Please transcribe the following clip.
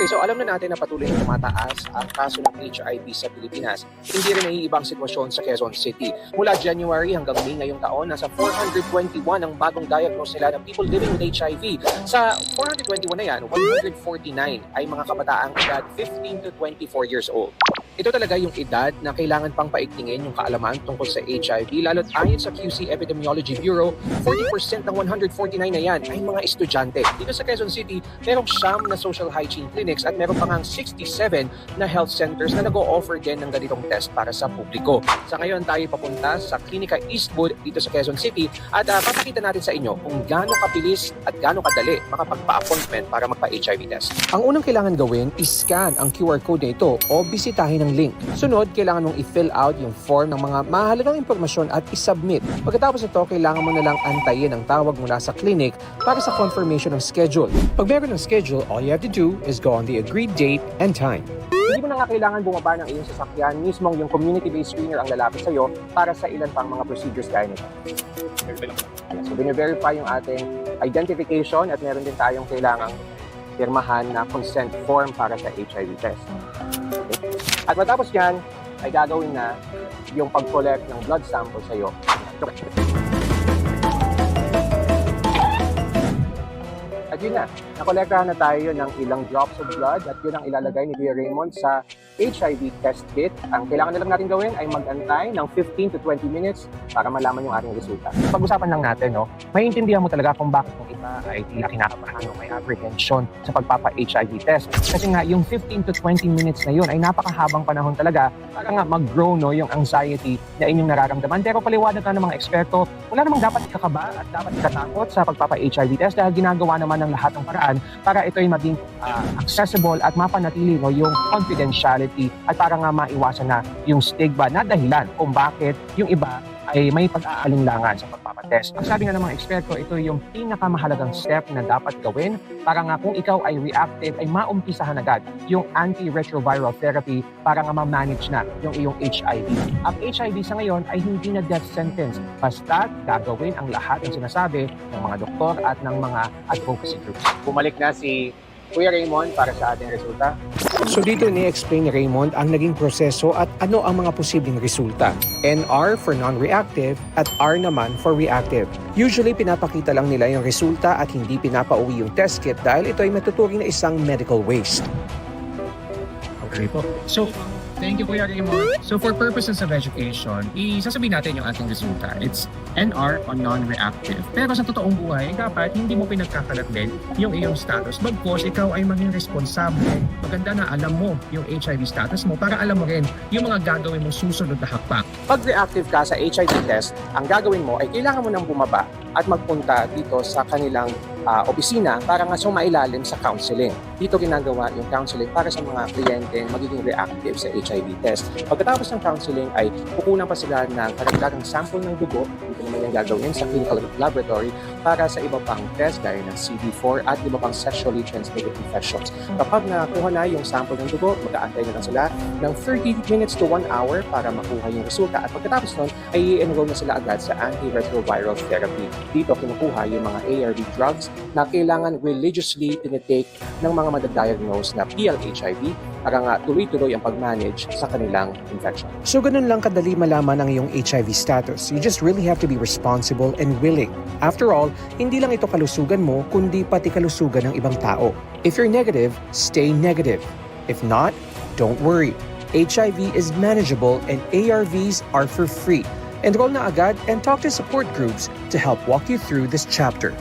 Okay, so alam na natin na patuloy na tumataas ang kaso ng HIV sa Pilipinas. Hindi rin naiibang sitwasyon sa Quezon City. Mula January hanggang May ngayong taon, nasa 421 ang bagong diagnose nila ng people living with HIV. Sa 421 na yan, 149 ay mga kabataang edad 15 to 24 years old. Ito talaga yung edad na kailangan pang paigtingin yung kaalaman tungkol sa HIV, lalo't ayon sa QC Epidemiology Bureau, 40% ng 149 na yan ay mga estudyante. Dito sa Quezon City, merong siyam na social hygiene clinics at meron pa ngang 67 na health centers na nag-o-offer din ng ganitong test para sa publiko. Sa ngayon tayo papunta sa Klinika Eastwood dito sa Quezon City at uh, papakita natin sa inyo kung gaano kabilis at gaano kadali makapagpa-appointment para magpa-HIV test. Ang unang kailangan gawin is scan ang QR code na ito o bisitahin ang link. Sunod, kailangan mong i-fill out yung form ng mga mahalagang impormasyon at i-submit. Pagkatapos ito, kailangan mo na lang antayin ang tawag mula sa clinic para sa confirmation ng schedule. Pag meron ng schedule, all you have to do is go on the agreed date and time. Hindi mo na nga kailangan bumaba ng iyong sasakyan, mismong yung community-based screener ang lalapit sa'yo para sa ilan pang mga procedures gaya nito. So, bine-verify yung ating identification at meron din tayong kailangang pirmahan na consent form para sa HIV test. At matapos yan, ay gagawin na yung pag-collect ng blood sample sa iyo. At yun na, nakolektahan na tayo ng ilang drops of blood at yun ang ilalagay ni Kuya Raymond sa HIV test kit. Ang kailangan na lang natin gawin ay mag-antay ng 15 to 20 minutes para malaman yung ating resulta. Pag-usapan lang natin, no, maiintindihan mo talaga kung bakit yung iba ay tila kinakabahan o may apprehension sa pagpapa-HIV test. Kasi nga, yung 15 to 20 minutes na yun ay napakahabang panahon talaga para nga mag-grow no, yung anxiety na inyong nararamdaman. Pero paliwanag ka ng mga eksperto, wala namang dapat ikakaba at dapat ikatakot sa pagpapa-HIV test dahil ginagawa naman ng lahat ng paraan para ito ay maging ah, accessible at mapanatili no, yung confidentiality at para nga maiwasan na yung stigma na dahilan kung bakit yung iba ay may pag-aalinlangan sa pagpapatest. Ang sabi nga ng mga eksperto, ito yung pinakamahalagang step na dapat gawin para nga kung ikaw ay reactive, ay maumpisahan agad yung antiretroviral therapy para nga ma-manage na yung iyong HIV. Ang HIV sa ngayon ay hindi na death sentence. Basta gagawin ang lahat ng sinasabi ng mga doktor at ng mga advocacy groups. Bumalik na si Kuya Raymond para sa ating resulta. So dito ni-explain ni Raymond ang naging proseso at ano ang mga posibleng resulta. NR for non-reactive at R naman for reactive. Usually pinapakita lang nila yung resulta at hindi pinapauwi yung test kit dahil ito ay matuturing na isang medical waste. Okay po. So, thank you Kuya Raymond. So for purposes of education, isasabihin natin yung ating resulta. It's NR on non-reactive. Pero sa totoong buhay, dapat hindi mo pinagkakalat din yung iyong status. Bagkos, ikaw ay maging responsable. Maganda na alam mo yung HIV status mo para alam mo rin yung mga gagawin mo susunod na hakbang. Pag reactive ka sa HIV test, ang gagawin mo ay kailangan mo nang bumaba at magpunta dito sa kanilang ah, opisina para nga sumailalim sa counseling. Dito ginagawa yung counseling para sa mga kliyente magiging reactive sa HIV test. Pagkatapos ng counseling ay kukunan pa sila ng karagdagang sample ng dugo, dito naman yung gagawin sa clinical laboratory para sa iba pang test gaya ng CD4 at iba pang sexually transmitted infections. Kapag nakuha na yung sample ng dugo, mag-aantay na lang sila ng 30 minutes to 1 hour para makuha yung resulta. At pagkatapos nun, ay i-enroll na sila agad sa antiretroviral therapy. Dito kinukuha yung mga ARV drugs na kailangan religiously tinitake ng mga madadiagnose na PLHIV para nga tuloy-tuloy ang pag-manage sa kanilang infection. So ganun lang kadali malaman ang iyong HIV status. You just really have to be responsible and willing. After all, hindi lang ito kalusugan mo, kundi pati kalusugan ng ibang tao. If you're negative, stay negative. If not, don't worry. HIV is manageable and ARVs are for free. Enroll na agad and talk to support groups to help walk you through this chapter.